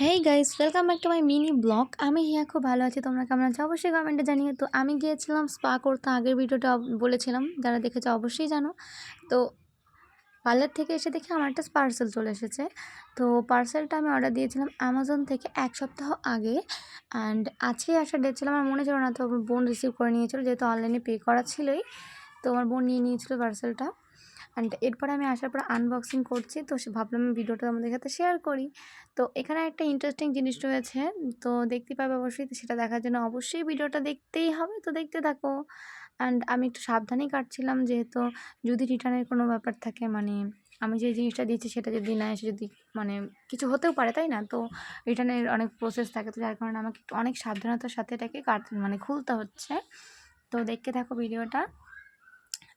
Hey guys welcome back to my mini blog আমি হিয়া খুব ভালো আছি, তোমরা কেমন আছো? অবশ্যই কমেন্টে জানিয়ে তো আমি গিয়েছিলাম স্পা করতে, আগের ভিডিওটা বলেছিলাম, যারা দেখেছে অবশ্যই জানো। তো পার্লার থেকে এসে দেখি আমার একটা পার্সেল চলে এসেছে। তো পার্সেলটা আমি অর্ডার দিয়েছিলাম অ্যামাজন থেকে এক সপ্তাহ আগে। অ্যান্ড আজকে আসার ডেট ছিল, আমার মনে ছিল না, তো বোন রিসিভ করে নিয়েছিল, যেহেতু অনলাইনে পে করা ছিলই। তো আমার বোন নিয়ে নিয়েছিল পার্সেলটা অ্যান্ড এরপরে আমি আসার পর আনবক্সিং করছি। তো সে ভাবলাম ভিডিওটা আমাদের সাথে শেয়ার করি। তো এখানে একটা ইন্টারেস্টিং জিনিস রয়েছে। তো দেখতে পাবে অবশ্যই সেটা দেখার জন্য অবশ্যই ভিডিওটা দেখতেই হবে। তো দেখতে থাকো। অ্যান্ড আমি একটু সাবধানেই কাটছিলাম, যেহেতু যদি রিটার্নের কোনো ব্যাপার থাকে মানে আমি যে জিনিসটা দিয়েছি সেটা যদি না এসে যদি মানে কিছু হতেও পারে, তাই না? তো রিটার্নের অনেক প্রসেস থাকে, তো যার কারণে আমাকে অনেক সাবধানতার সাথে এটাকে কাট মানে খুলতে হচ্ছে। তো দেখতে থাকো ভিডিওটা।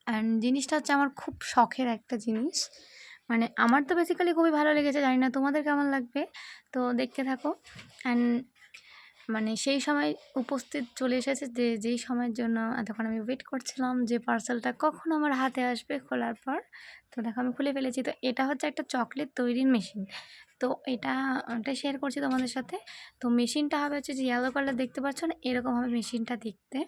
অ্যান্ড জিনিসটা হচ্ছে আমার খুব শখের একটা জিনিস। মানে আমার তো বেসিক্যালি খুবই ভালো লেগেছে, জানি না তোমাদের কেমন লাগবে। তো দেখতে থাকো। অ্যান্ড মানে সেই সময় উপস্থিত চলে এসেছে যে, যেই সময়ের জন্য এতক্ষণ আমি ওয়েট করছিলাম যে পার্সেলটা কখন আমার হাতে আসবে খোলার পর। তো দেখো আমি খুলে ফেলেছি। তো এটা হচ্ছে একটা চকলেট তৈরির মেশিন তো এটা এটা শেয়ার করছি তোমাদের সাথে। তো মেশিনটা হবে হচ্ছে যে ইয়েলো কালার দেখতে পাচ্ছ না? এরকম হবে মেশিনটা দেখতে।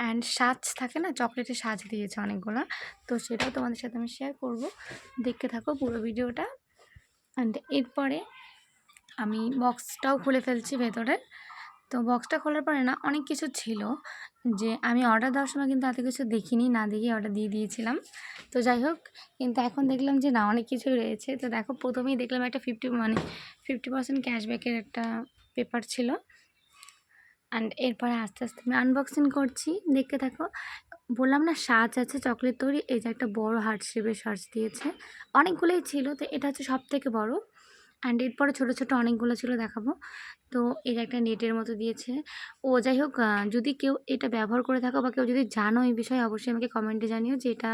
অ্যান্ড সাজ থাকে না? চকলেটের সাজ দিয়েছে অনেকগুলো। তো সেটাও তোমাদের সাথে আমি শেয়ার করব। দেখতে থাকো পুরো ভিডিওটা। অ্যান্ড এরপরে আমি বক্সটাও খুলে ফেলছি ভেতরে। তো বক্সটা খোলার পরে না, অনেক কিছু ছিল যে আমি অর্ডার দেওয়ার সময় কিন্তু এত কিছু দেখিনি, না দেখে অর্ডার দিয়ে দিয়েছিলাম। তো যাই হোক, কিন্তু এখন দেখলাম যে না, অনেক কিছুই রয়েছে। তো দেখো, প্রথমেই দেখলাম একটা ফিফটি মানে ফিফটি পার্সেন্ট ক্যাশব্যাকের একটা পেপার ছিল। অ্যান্ড এরপরে আস্তে আস্তে আমি আনবক্সিং করছি। দেখতে থাকো, বললাম না সাজ আছে, চকলেট তৈরি, এই যে একটা বড় হার্ট শেপের সাজ দিয়েছে। অনেকগুলোই ছিল, তো এটা হচ্ছে সব থেকে বড়। অ্যান্ড এরপরে ছোটো ছোটো অনেকগুলো ছিল দেখাবো। তো যে একটা নেটের মতো দিয়েছে। ও যাই হোক যদি কেউ এটা ব্যবহার করে থাকো বা কেউ যদি জানো এই বিষয়ে, অবশ্যই আমাকে কমেন্টে জানিও যে এটা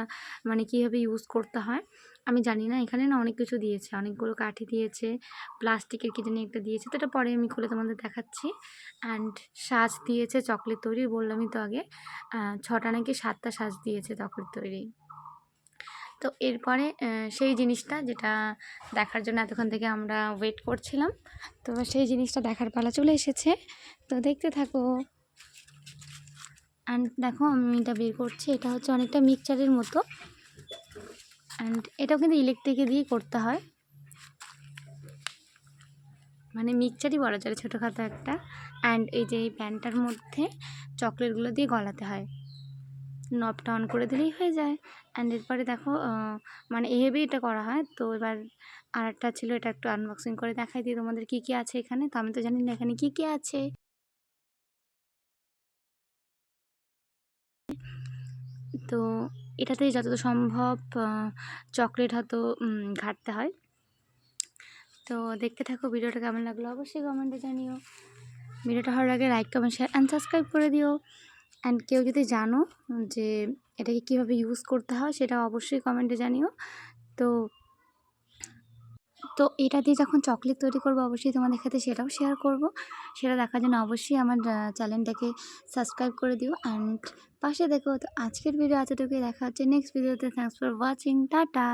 মানে কীভাবে ইউজ করতে হয়। আমি জানি না, এখানে না অনেক কিছু দিয়েছে। অনেকগুলো কাঠি দিয়েছে, প্লাস্টিকের কি জানি একটা দিয়েছে। তো এটা পরে আমি খুলে তোমাদের দেখাচ্ছি। অ্যান্ড সাজ দিয়েছে চকলেট তৈরি, বললামই তো আগে। ছটা নাকি সাতটা সাজ দিয়েছে চকলেট তৈরি। তো এরপরে সেই জিনিসটা যেটা দেখার জন্য এতক্ষণ থেকে আমরা ওয়েট করছিলাম, তো সেই জিনিসটা দেখার পালা চলে এসেছে। তো দেখতে থাকো। অ্যান্ড দেখো, আমি এটা বের করছি। এটা হচ্ছে অনেকটা মিক্সচারের মতো। অ্যান্ড এটাও কিন্তু ইলেকট্রিকে দিয়ে করতে হয়। মানে মিক্সচারই বলা যায় ছোটোখাটো একটা। অ্যান্ড এই যে এই প্যানটার মধ্যে চকলেটগুলো দিয়ে গলাতে হয়। নবটা অন করে দিলেই হয়ে যায়। অ্যান্ড এরপরে দেখো মানে এভাবেই এটা করা হয়। তো এবার আর একটা ছিল, এটা একটু আনবক্সিং করে দেখাই দিই তোমাদের কী কী আছে এখানে। তো আমি তো জানি না এখানে কী কী আছে। তো এটাতে যতটা সম্ভব চকলেট হয়তো ঘাটতে হয়। তো দেখতে থাকো ভিডিওটা কেমন লাগল। অবশ্যই কমেন্টে জানিও। ভিডিওটা ভালো লাগে like comment share and subscribe করে দিও। অ্যান্ড কেউ যদি জানো যে এটাকে কীভাবে ইউজ করতে হয় সেটা অবশ্যই কমেন্টে জানিও। তো তো এটা দিয়ে যখন চকলেট তৈরি করব, অবশ্যই তোমাদের সাথে সেটাও শেয়ার করব। সেটা দেখার জন্য অবশ্যই আমার চ্যানেলটাকে সাবস্ক্রাইব করে দিও। অ্যান্ড পাশে দেখো তো আজকের ভিডিও এতটুকুই। দেখা হচ্ছে নেক্সট ভিডিওতে থ্যাংকস ফর ওয়াচিং টাটা